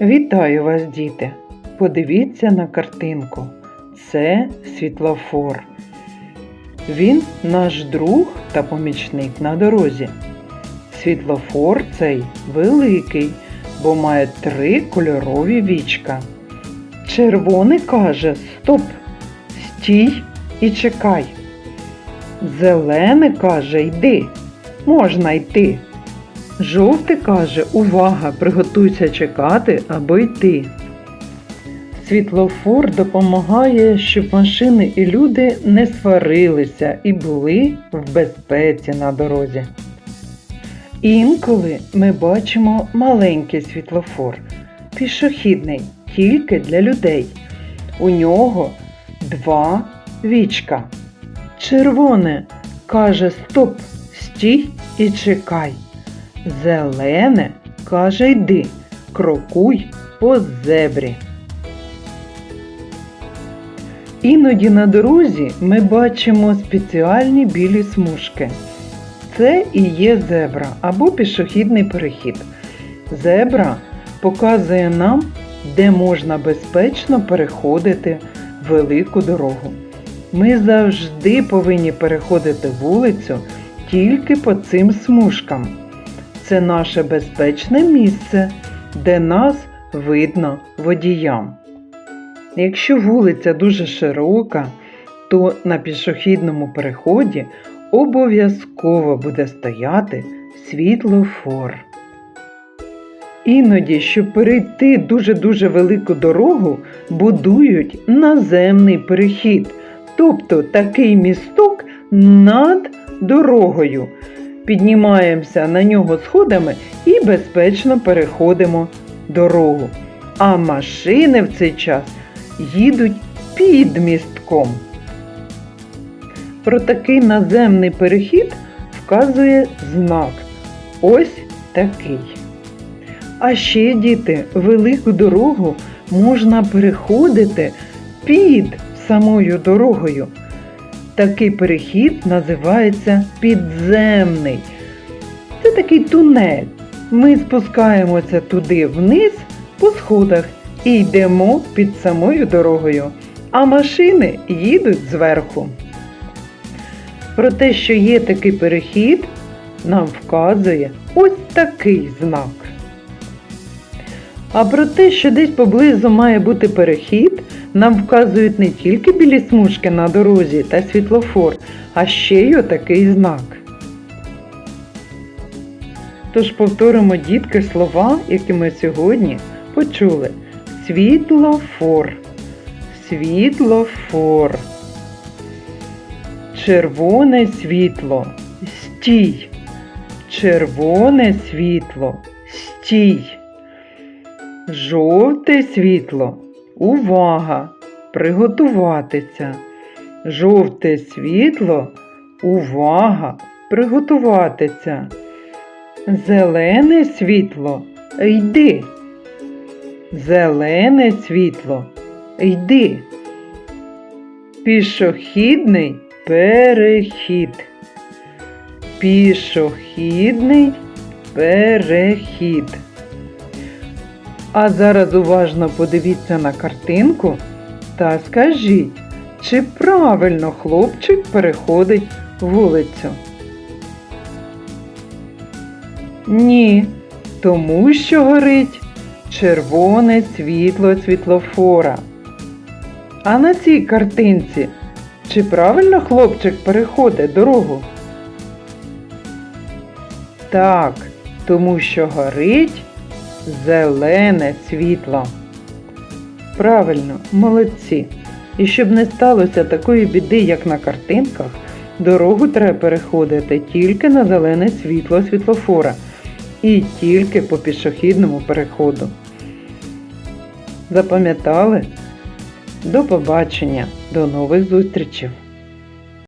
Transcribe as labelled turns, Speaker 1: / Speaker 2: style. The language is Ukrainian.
Speaker 1: Вітаю вас, діти! Подивіться на картинку. Це світлофор. Він наш друг та помічник на дорозі. Світлофор цей великий, бо має три кольорові вічка. Червоний каже Стоп! Стій і чекай. Зелений каже Йди, можна йти. Жовтий каже Увага! Приготуйся чекати або йти. Світлофор допомагає, щоб машини і люди не сварилися і були в безпеці на дорозі. Інколи ми бачимо маленький світлофор, пішохідний, тільки для людей. У нього два вічка. Червоне каже Стоп, стій і чекай. Зелене каже йди, крокуй по зебрі. Іноді на дорозі ми бачимо спеціальні білі смужки. Це і є зебра або пішохідний перехід. Зебра показує нам, де можна безпечно переходити велику дорогу. Ми завжди повинні переходити вулицю тільки по цим смужкам. Це наше безпечне місце, де нас видно водіям. Якщо вулиця дуже широка, то на пішохідному переході обов'язково буде стояти світлофор. Іноді, щоб перейти дуже-дуже велику дорогу, будують наземний перехід, тобто такий місток над дорогою. Піднімаємося на нього сходами і безпечно переходимо дорогу. А машини в цей час їдуть під містком. Про такий наземний перехід вказує знак. Ось такий. А ще, діти, велику дорогу можна переходити під самою дорогою. Такий перехід називається підземний. Це такий тунель. Ми спускаємося туди вниз по сходах і йдемо під самою дорогою, а машини їдуть зверху. Про те, що є такий перехід, нам вказує ось такий знак. А про те, що десь поблизу має бути перехід, нам вказують не тільки білі смужки на дорозі та світлофор, а ще й отакий знак. Тож повторимо дітки слова, які ми сьогодні почули. Світлофор. Світлофор. Червоне світло. Стій. Червоне світло. Стій. Жовте світло. Увага! Приготуватися. Жовте світло. Увага! Приготуватися. Зелене світло. Йди. Зелене світло. Йди. Пішохідний перехід. Пішохідний перехід. А зараз уважно подивіться на картинку та скажіть, чи правильно хлопчик переходить вулицю? Ні, тому що горить червоне світло світлофора. А на цій картинці чи правильно хлопчик переходить дорогу? Так, тому що горить зелене світло. Правильно, молодці. І щоб не сталося такої біди, як на картинках, дорогу треба переходити тільки на зелене світло світлофора і тільки по пішохідному переходу. Запам'ятали? До побачення, до нових зустрічей!